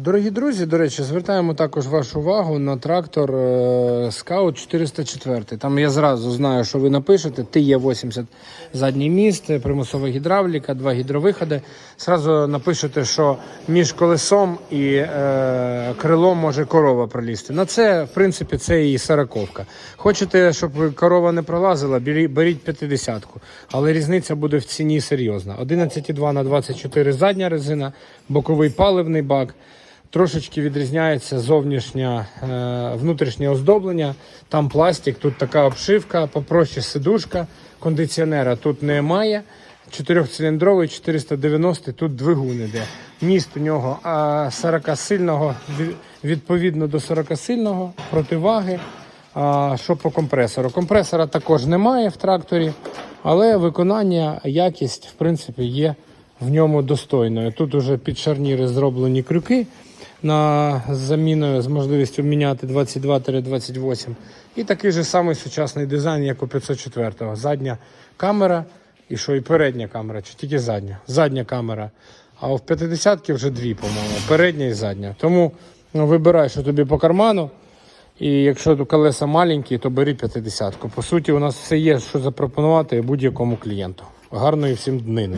Дорогі друзі, до речі, звертаємо також вашу увагу на трактор е, Scout 404. Там я зразу знаю, що ви напишете. Т-Є80 задній міст, примусова гідравліка, два гідровиходи. Зразу напишете, що між колесом і е, крилом може корова пролізти. На це, в принципі, це і сороковка. Хочете, щоб корова не пролазила, беріть 50-ку. Але різниця буде в ціні серйозна. 11,2 на 24 задня резина, боковий паливний бак. Трошечки відрізняється зовнішнє е, внутрішнє оздоблення. Там пластик, тут така обшивка, попроще сидушка. Кондиціонера тут немає. Чотирьохциліндровий 490, тут двигун іде. Міст у нього 40 сильного, відповідно до 40 сильного, противаги. А що по компресору? Компресора також немає в тракторі, але виконання, якість, в принципі, є в ньому достойною. Тут уже під шарніри зроблені крюки на заміною з можливістю міняти 22-28. І такий же самий сучасний дизайн, як у 504-го. Задня камера і що і передня камера, чи тільки задня. Задня камера. А в 50-ки вже дві, по-моєму, передня і задня. Тому ну, вибирай, що тобі по карману. І якщо колеса маленькі, то бери 50-ку. По суті, у нас все є, що запропонувати будь-якому клієнту. Гарної всім днини.